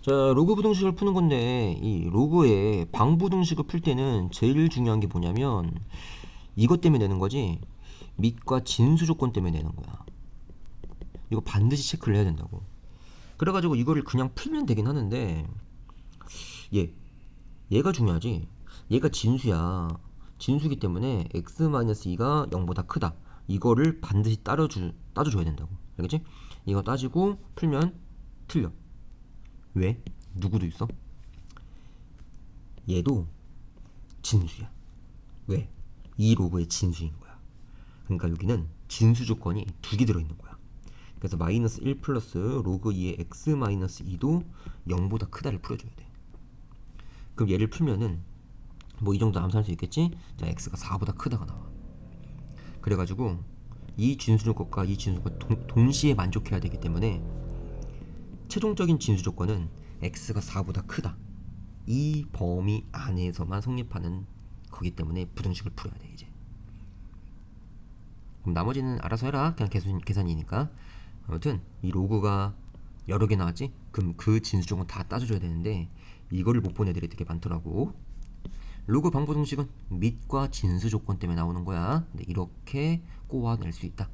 자, 로그 부등식을 푸는 건데 이 로그의 방부등식을 풀 때는 제일 중요한 게 뭐냐면 이것 때문에 내는 거지 밑과 진수 조건 때문에 내는 거야. 이거 반드시 체크를 해야 된다고. 그래가지고 이거를 그냥 풀면 되긴 하는데 얘 얘가 중요하지. 얘가 진수야. 진수기 때문에 x-2가 0보다 크다. 이거를 반드시 따져주, 따져줘야 된다고. 알겠지? 이거 따지고 풀면 틀려. 왜? 누구도 있어? 얘도 진수야. 왜? 이 로그의 진수인 거야. 그러니까 여기는 진수 조건이 두 개 들어있는 거야. 그래서 마이너스 1 플러스 로그 2의 x 마이너스 2도 0보다 크다를 풀어줘야 돼. 그럼 얘를 풀면은 뭐 이 정도 암산할 수 있겠지? 자, x가 4보다 크다가 나와. 그래가지고 이 진수 조건과 이 진수가 동, 동시에 만족해야 되기 때문에 최종적인 진수 조건은 x가 4보다 크다. 이 범위 안에서만 성립하는 거기 때문에 부등식을 풀어야 돼 이제. 그럼 나머지는 알아서 해라. 그냥 계산, 계산이니까. 아무튼 이 로그가 여러 개 나왔지? 그럼 그 진수 조건 다 따져줘야 되는데 이거를 못 본 애들이 되게 많더라고. 로그 방부등식은 밑과 진수 조건 때문에 나오는 거야. 근데 이렇게 꼬아낼 수 있다.